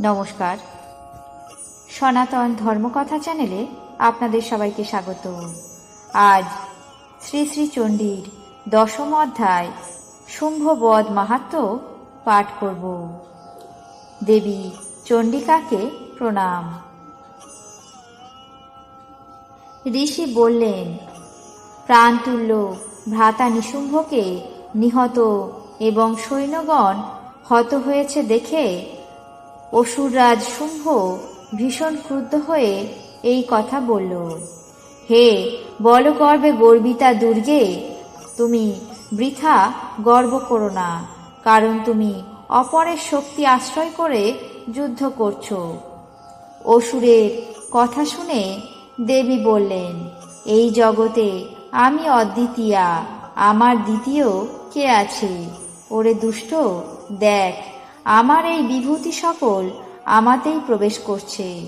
নমস্কার। সনাতন ধর্মকথা চ্যানেলে আপনাদের সবাইকে স্বাগত। আজ শ্রী শ্রী চণ্ডীর দশম অধ্যায় শুম্ভবধ মাহাত্ম পাঠ করব। দেবী চণ্ডিকাকে প্রণাম। ঋষি বললেন, প্রাণতুল্য ভ্রাতা নিশুম্ভকে নিহত এবং সৈন্যগণ হত হয়েছে দেখে অসুররাজ শুম্ভ ভীষণ ক্রুদ্ধ হয়ে এই কথা বলল, হে বলগর্বে গর্বিতা দুর্গে, তুমি বৃথা গর্ব করো না, কারণ তুমি অপরের শক্তি আশ্রয় করে যুদ্ধ করছ অসুরের কথা শুনে দেবী বললেন, এই জগতে আমি অদ্বিতীয়া, আমার দ্বিতীয় কে আছে? ওরে দুষ্ট, দেখ আমার এই বিভূতি সকল আমাতেই প্রবেশ করছে।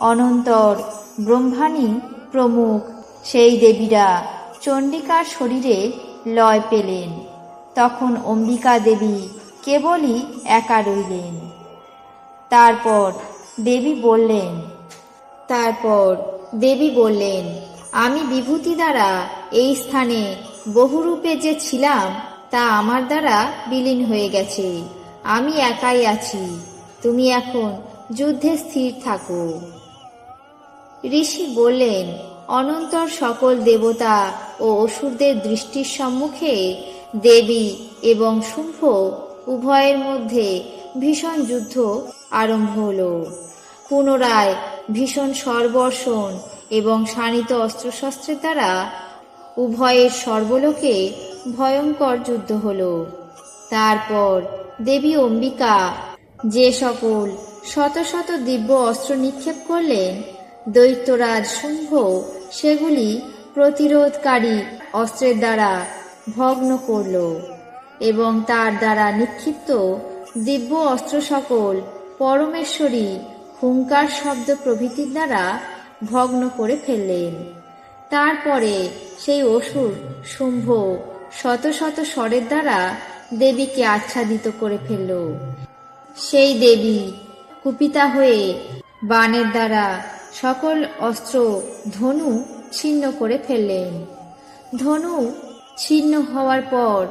অনন্তর ব্রহ্মাণী প্রমুখ সেই দেবীরা চণ্ডিকার শরীরে লয় পেলেন। তখন অম্বিকা দেবী কেবলই একা রইলেন। তারপর দেবী বললেন, তারপর দেবী বললেন, আমি বিভূতি দ্বারা এই স্থানে বহুরূপে যে ছিলাম, তা আমার দ্বারা বিলীন হয়ে গেছে। আমি একাই আছি। তুমি এখন যুদ্ধে স্থির থাকো। ঋষি বললেন, অনন্তর সকল দেবতা ও অসুরদের দৃষ্টির সম্মুখে দেবী এবং শুম্ভ উভয়ের মধ্যে ভীষণ যুদ্ধ আরম্ভ হল। পুনরায় ভীষণ সর্বর্ষণ এবং শানিত অস্ত্রশস্ত্রের দ্বারা উভয়ের সর্বলোকে ভয়ঙ্কর যুদ্ধ হলো। তারপর দেবী অম্বিকা, যে সকল শত শত দিব্য অস্ত্র নিক্ষেপ করলেন, দৈত্যরাজ শুম্ভ সেগুলি প্রতিরোধকারী অস্ত্রের দ্বারা ভগ্ন করল এবং তার দ্বারা নিক্ষিপ্ত দিব্য অস্ত্র সকল পরমেশ্বরী হুঙ্কার শব্দ প্রভৃতির দ্বারা ভগ্ন করে ফেললেন। তারপরে সেই অসুর শুম্ভ শত শত স্বরের দ্বারা দেবীকে আচ্ছাদিত করে ফেলল। সেই দেবী কুপিতা হয়ে বাণের দ্বারা সকল অস্ত্র ধনু ছিন্ন করে ফেললেন। ধনু ছিন্ন হওয়ার পর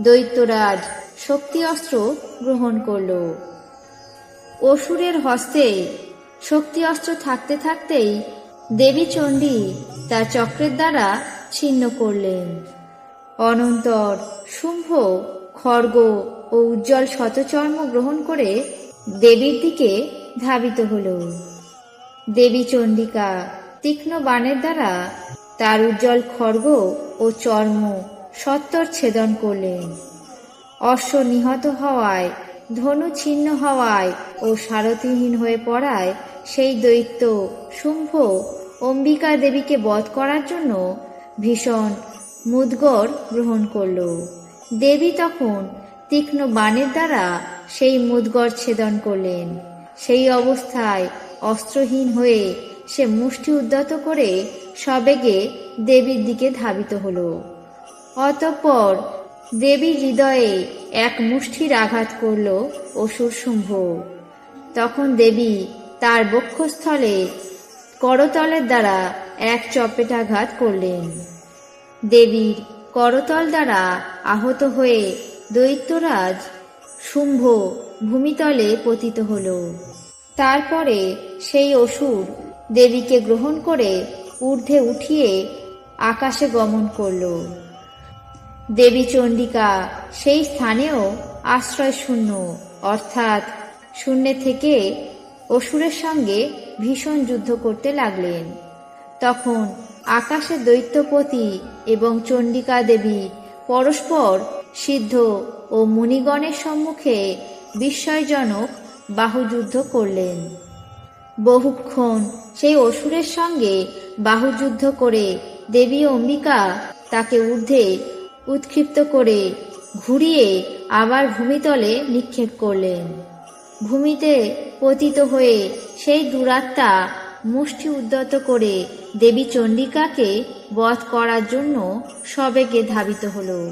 দৈত্যরাজ শক্তি অস্ত্র গ্রহণ করল। অসুরের হস্তে শক্তি অস্ত্র থাকতে থাকতেই দেবী চণ্ডী তার চক্রের দ্বারা ছিন্ন করলেন। অনন্তর শুম্ভ খড়গ ও উজ্জ্বল শতচর্ম গ্রহণ করে দেবীর দিকে ধাবিত হল। দেবী চণ্ডিকা তীক্ষ্ণ বাণের দ্বারা তার উজ্জ্বল খড়গ ও চর্ম সত্তর ছেদন করলেন। অশ্ব নিহত হওয়ায়, ধনু ছিন্ন হওয়ায় ও সারথিহীন হয়ে পড়ায় সেই দৈত্য শুম্ভ অম্বিকা দেবীকে বধ করার জন্য ভীষণ মুদগর গ্রহণ করল। দেবী তখন তীক্ষ্ণ বাণের দ্বারা সেই মুদগর ছেদন করলেন। সেই অবস্থায় অস্ত্রহীন হয়ে সে মুষ্টি উদ্যত করে সবেগে দেবীর দিকে ধাবিত হল। অতঃপর দেবীর হৃদয়ে এক মুষ্টির আঘাত করল অসুর শুম্ভ তখন দেবী তার বক্ষস্থলে করতলের দ্বারা এক চপেটাঘাত করলেন। দেবীর করতল দ্বারা আহত হয়ে দৈত্যরাজ শুম্ভ ভূমিতলে পতিত হল। তারপরে সেই অসুর দেবীকে গ্রহণ করে ঊর্ধ্বে উঠিয়ে আকাশে গমন করল। দেবী চণ্ডিকা সেই স্থানেও আশ্রয় শূন্য, অর্থাৎ শূন্যে থেকে অসুরের সঙ্গে ভীষণ যুদ্ধ করতে লাগলেন। তখন আকাশে দৈত্যপতি এবং চণ্ডিকা দেবী পরস্পর সিদ্ধ ও মুনিগণের সম্মুখে বিস্ময়জনক বাহুযুদ্ধ করলেন। বহুক্ষণ সেই অসুরের সঙ্গে বাহুযুদ্ধ করে দেবী অম্বিকা তাকে ঊর্ধ্বে উৎক্ষিপ্ত করে ঘুরিয়ে আবার ভূমিতলে নিক্ষেপ করলেন। ভূমিতে পতিত হয়ে সেই দুরাত্মা মুষ্টি উদ্যত করে দেবী চণ্ডিকাকে বধ করার জন্য সবেগে ধাবিত হল।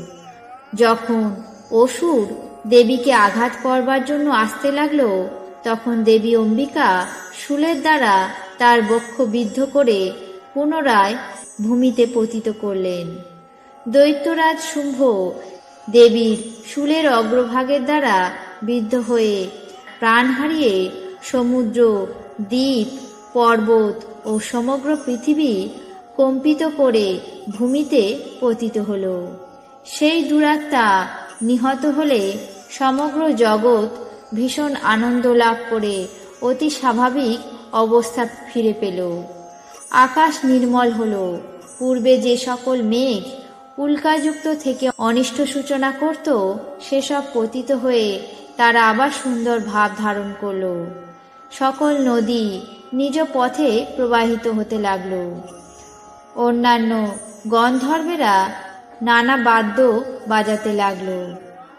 যখন অসুর দেবীকে আঘাত করবার জন্য আসতে লাগল, তখন দেবী অম্বিকা শুলের দ্বারা তার বক্ষ বিদ্ধ করে পুনরায় ভূমিতে পতিত করলেন। দৈত্যরাজ শুম্ভ দেবীর শুলের অগ্রভাগের দ্বারা বিদ্ধ হয়ে প্রাণ হারিয়ে সমুদ্র, দ্বীপ পর্বত ও সমগ্র পৃথিবী কম্পিত করে ভূমিতে পতিত হল। সেই দুরাত্মা নিহত হলে সমগ্র জগৎ ভীষণ আনন্দ লাভ করে অতি স্বাভাবিক অবস্থা ফিরে পেল। আকাশ নির্মল হল। পূর্বে যে সকল মেঘ উল্কাযুক্ত থেকে অনিষ্ট সূচনা করত, সেসব পতিত হয়ে তারা আবার সুন্দর ভাব ধারণ করল। সকল নদী নিজ পথে প্রবাহিত হতে লাগল। অন্যান্য গন্ধর্বেরা নানা বাদ্য বাজাতে লাগল।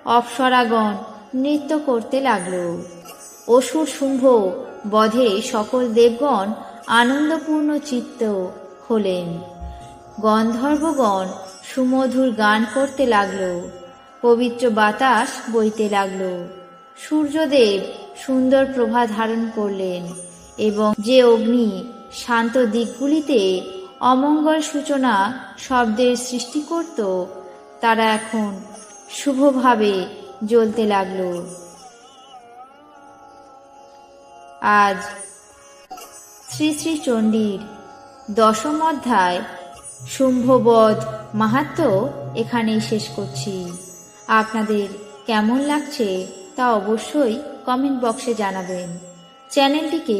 অপ্সরাগণ নৃত্য করতে লাগল। অসুর শুম্ভ বধে সকল দেবগণ আনন্দপূর্ণ চিত্ত হলেন। গন্ধর্বগণ সুমধুর গান করতে লাগল। পবিত্র বাতাস বইতে লাগল। সূর্যদেব সুন্দর প্রভা ধারণ করলেন। এবং যে অগ্নি শান্ত দিকগুলিতে অমঙ্গল সূচনা শব্দের সৃষ্টি করত, তারা এখন শুভভাবে জ্বলতে লাগল। আজ শ্রী শ্রী চণ্ডীর দশম অধ্যায় শুম্ভবধ মাহাত্ম এখানেই শেষ করছি। আপনাদের কেমন লাগছে তা অবশ্যই কমেন্ট বক্সে জানাবেন। চ্যানেলটিকে